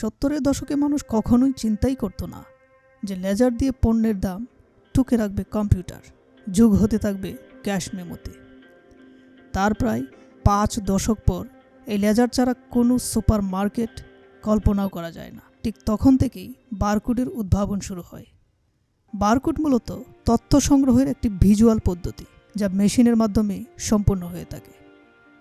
সত্তরের দশকে মানুষ কখনোই চিন্তাই করতো না যে লেজার দিয়ে পণ্যের দাম টুকে রাখবে কম্পিউটার, যুগ হতে থাকবে ক্যাশ মেমোতে। তার প্রায় পাঁচ দশক পর এই লেজার ছাড়া কোনো সুপার মার্কেট কল্পনাও করা যায় না। ঠিক তখন থেকেই বারকোডের উদ্ভাবন শুরু হয়। বারকোড মূলত তথ্য সংগ্রহের একটি ভিজুয়াল পদ্ধতি যা মেশিনের মাধ্যমে সম্পূর্ণ হয়ে থাকে।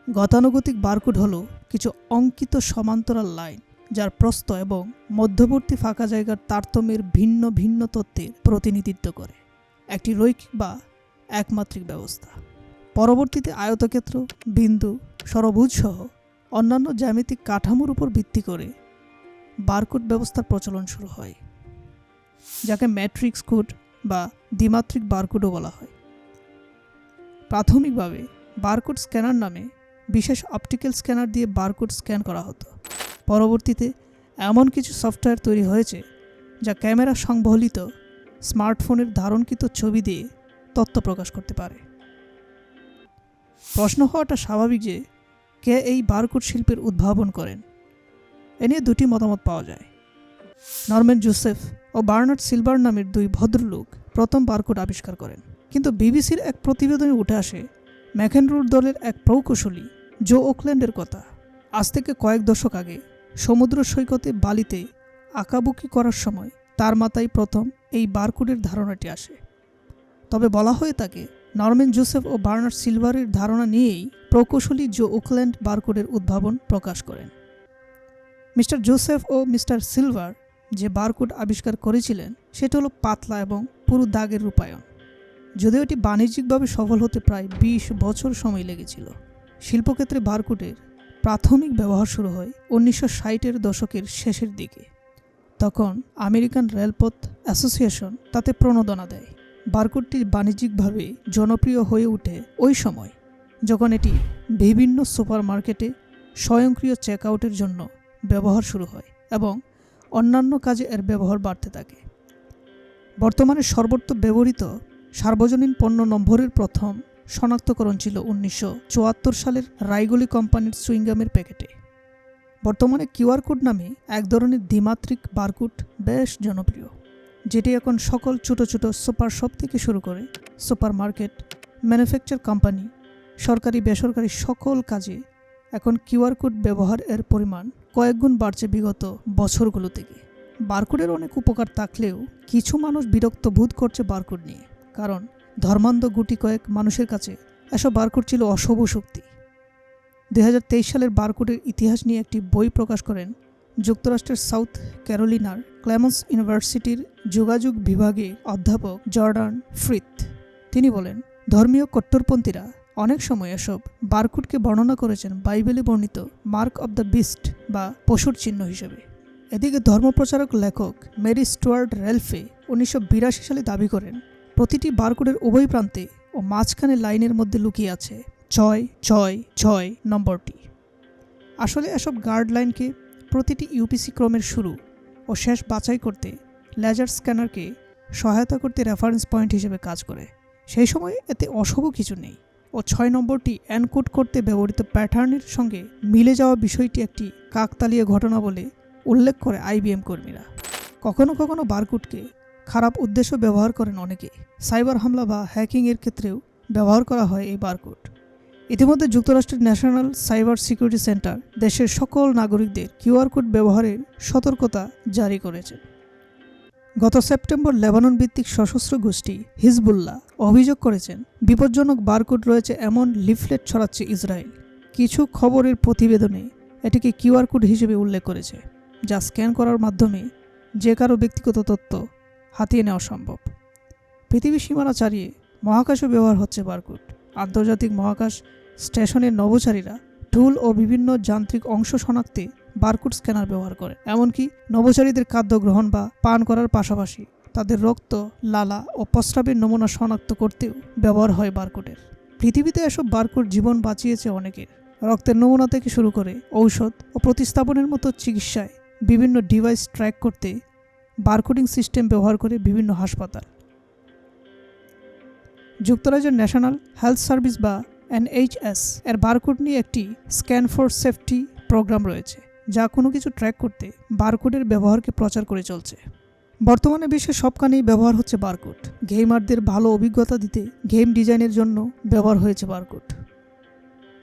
গতানুগতিক বারকোড হলো কিছু অঙ্কিত সমান্তরাল লাইন যার প্রস্থ এবং মধ্যবর্তী ফাঁকা জায়গার তারতম্যের ভিন্ন ভিন্ন তথ্যের প্রতিনিধিত্ব করে। একটি রৈখিক বা একমাত্রিক ব্যবস্থা। পরবর্তীতে আয়তক্ষেত্র, বিন্দু সরবুজ সহ অন্যান্য জ্যামিতিক কাঠামোর উপর ভিত্তি করে বারকোড ব্যবস্থার প্রচলন শুরু হয়, যাকে ম্যাট্রিক্স কোড বা দ্বিমাত্রিক বারকোডও বলা হয়। প্রাথমিকভাবে বারকোড স্ক্যানার নামে বিশেষ অপটিক্যাল স্ক্যানার দিয়ে বারকোড স্ক্যান করা হতো। পরবর্তীতে এমন কিছু সফটওয়্যার তৈরি হয়েছে যা ক্যামেরা সংবলিত স্মার্টফোনের ধারণকৃত ছবি দিয়ে তথ্য প্রকাশ করতে পারে। প্রশ্ন হওয়াটা স্বাভাবিক যে কে এই বারকোড শিল্পের উদ্ভাবন করেন? এ নিয়ে দুটি মতামত পাওয়া যায়। নরম্যান জোসেফ ও বার্নার্ড সিলভার নামের দুই ভদ্রলোক প্রথম বারকোড আবিষ্কার করেন। কিন্তু বিবিসির এক প্রতিবেদনে উঠে আসে, ম্যাকেনরুর দলের এক প্রকৌশলী জো ওকল্যান্ডের কথা। আজ থেকে কয়েক দশক আগে সমুদ্র সৈকতে বালিতে আঁকাবুকি করার সময় তার মাথায় প্রথম এই বারকোডের ধারণাটি আসে। তবে বলা হয়ে থাকে নরম্যান জোসেফ ও বার্নার্ড সিলভারের ধারণা নিয়েই প্রকৌশলী জো ওকল্যান্ড বারকোডের উদ্ভাবন প্রকাশ করেন। মিস্টার জোসেফ ও মিস্টার সিলভার যে বারকোড আবিষ্কার করেছিলেন, সেটা হলো পাতলা এবং পুরো দাগের রূপায়ণ। যদিও এটি বাণিজ্যিকভাবে সফল হতে প্রায় বিশ বছর সময় লেগেছিল, শিল্পক্ষেত্রে বারকোডের প্রাথমিক ব্যবহার শুরু হয় উনিশশো ষাটের দশকের শেষের দিকে। তখন আমেরিকান রেলপথ অ্যাসোসিয়েশন তাতে প্রণোদনা দেয়। বারকোডটি বাণিজ্যিকভাবে জনপ্রিয় হয়ে ওঠে ওই সময়, যখন এটি বিভিন্ন সুপার মার্কেটে স্বয়ংক্রিয় চেক আউটের জন্য ব্যবহার শুরু হয় এবং অন্যান্য কাজে এর ব্যবহার বাড়তে থাকে। বর্তমানে সর্বত্র ব্যবহৃত সার্বজনীন পণ্য নম্বরের প্রথম শনাক্তকরণ ছিল উনিশশো চুয়াত্তর সালের রাইগলি কোম্পানির সুইংগামের প্যাকেটে। বর্তমানে কিউআর কোড নামে এক ধরনের দ্বিমাত্রিক বারকোড বেশ জনপ্রিয়, যেটি এখন সকল ছোট ছোট সুপার শপ থেকে শুরু করে সুপার মার্কেট ম্যানুফ্যাকচার কোম্পানি, সরকারি বেসরকারি সকল কাজে এখন কিউআর কোড ব্যবহার এর পরিমাণ কয়েকগুণ বাড়ছে বিগত বছরগুলো থেকে। বারকোডের অনেক উপকার থাকলেও কিছু মানুষ বিরক্ত বোধ করছে বারকোড নিয়ে, কারণ ধর্মান্ধ গুটি কয়েক মানুষের কাছে এসব বারকোড ছিল অশুভ শক্তি। দুই হাজার তেইশ সালের বারকোডের ইতিহাস নিয়ে একটি বই প্রকাশ করেন যুক্তরাষ্ট্রের সাউথ ক্যারোলিনার ক্ল্যামন্স ইউনিভার্সিটির যোগাযোগ বিভাগে অধ্যাপক জর্ডান ফ্রিথ। তিনি বলেন, ধর্মীয় কট্টরপন্থীরা অনেক সময় এসব বারকোডকে বর্ণনা করেছেন বাইবেলে বর্ণিত মার্ক অব দ্য বিস্ট বা পশুর চিহ্ন হিসেবে। এদিকে ধর্মপ্রচারক লেখক মেরি স্টুয়ার্ট রেলফে উনিশশো বিরাশি সালে দাবি করেন প্রতিটি বারকোডের উভয় প্রান্তে ও মাঝখানে লাইনের মধ্যে লুকিয়ে আছে ছয় ছয় ছয় নম্বরটি। আসলে এসব গাইডলাইনকে প্রতিটি ইউপিসি ক্রমের শুরু ও শেষ বাছাই করতে লেজার স্ক্যানারকে সহায়তা করতে রেফারেন্স পয়েন্ট হিসেবে কাজ করে। সেই সময় এতে অশুভ কিছু নেই ও ছয় নম্বরটি এনকোড করতে ব্যবহৃত প্যাটার্নের সঙ্গে মিলে যাওয়া বিষয়টি একটি কাকতালীয় ঘটনা বলে উল্লেখ করে আইবিএম কর্মীরা। কখনো কখনো বারকোডকে খারাপ উদ্দেশ্য ব্যবহার করেন অনেকে। সাইবার হামলা বা হ্যাকিংয়ের ক্ষেত্রেও ব্যবহার করা হয় এই বারকোড। ইতিমধ্যে যুক্তরাষ্ট্রের ন্যাশনাল সাইবার সিকিউরিটি সেন্টার দেশের সকল নাগরিকদের কিউআর কোড ব্যবহারের সতর্কতা জারি করেছে। গত সেপ্টেম্বর লেবানন ভিত্তিক সশস্ত্র গোষ্ঠী হিজবুল্লাহ অভিযোগ করেছেন, বিপজ্জনক বারকোড রয়েছে এমন লিফলেট ছড়াচ্ছে ইসরায়েল। কিছু খবরের প্রতিবেদনে এটিকে কিউআর কোড হিসেবে উল্লেখ করেছে, যা স্ক্যান করার মাধ্যমে যে কারও ব্যক্তিগত তথ্য হাতিয়ে নেওয়া সম্ভব। পৃথিবী সীমানা ছাড়িয়ে মহাকাশও ব্যবহার হচ্ছে বারকোড। আন্তর্জাতিক মহাকাশ স্টেশনের নভোচারীরা টুল ও বিভিন্ন যান্ত্রিক অংশ শনাক্তে বারকোড স্ক্যানার ব্যবহার করে। এমনকি নভোচারীদের খাদ্য গ্রহণ বা পান করার পাশাপাশি তাদের রক্ত, লালা ও প্রস্রাবের নমুনা শনাক্ত করতেও ব্যবহার হয় বারকোডের। পৃথিবীতে এসব বারকোড জীবন বাঁচিয়েছে অনেকের। রক্তের নমুনা থেকে শুরু করে ঔষধ ও প্রতিস্থাপনের মতো চিকিৎসায় বিভিন্ন ডিভাইস ট্র্যাক করতে বারকোডিং সিস্টেম ব্যবহার করে বিভিন্ন হাসপাতাল। যুক্তরাজ্যের ন্যাশনাল হেলথ সার্ভিস বা এনএইচএস এর বারকোড নিয়ে একটি স্ক্যান ফর সেফটি প্রোগ্রাম রয়েছে, যা কোনো কিছু ট্র্যাক করতে বারকোডের ব্যবহারকে প্রচার করে চলছে। বর্তমানে বিশ্বের সবখানেই ব্যবহার হচ্ছে বারকোড। গেমারদের ভালো অভিজ্ঞতা দিতে গেম ডিজাইনের জন্য ব্যবহার হয়েছে বারকোড।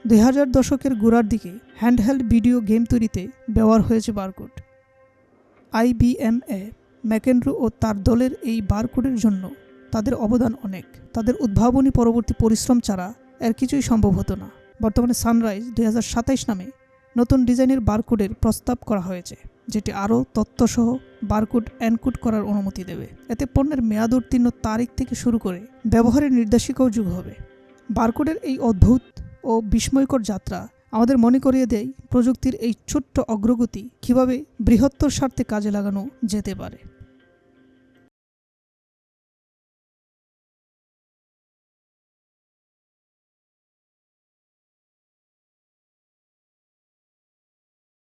দুই হাজার দশকের গোড়ার দিকে হ্যান্ডহেল্ড ভিডিও গেম তৈরিতে ব্যবহার হয়েছে বারকোড। আইবিএমএ ম্যাকেন্ড্রু ও তার দলের এই বারকোডের জন্য তাদের অবদান অনেক। তাদের উদ্ভাবনী পরবর্তী পরিশ্রম ছাড়া এর কিছুই সম্ভব হতো না। বর্তমানে সানরাইজ দুই নামে নতুন ডিজাইনের বারকোডের প্রস্তাব করা হয়েছে, যেটি আরও তথ্যসহ বারকোড এনকোড করার অনুমতি দেবে। এতে পণ্যের মেয়াদ উত্তীর্ণ তারিখ থেকে শুরু করে ব্যবহারের নির্দেশিকাও যুগ হবে। বারকোডের এই অদ্ভুত ও বিস্ময়কর যাত্রা আমাদের মনে করিয়ে দেয় প্রযুক্তির এই ছোট্ট অগ্রগতি কীভাবে বৃহত্তর স্বার্থে কাজে লাগানো যেতে পারে।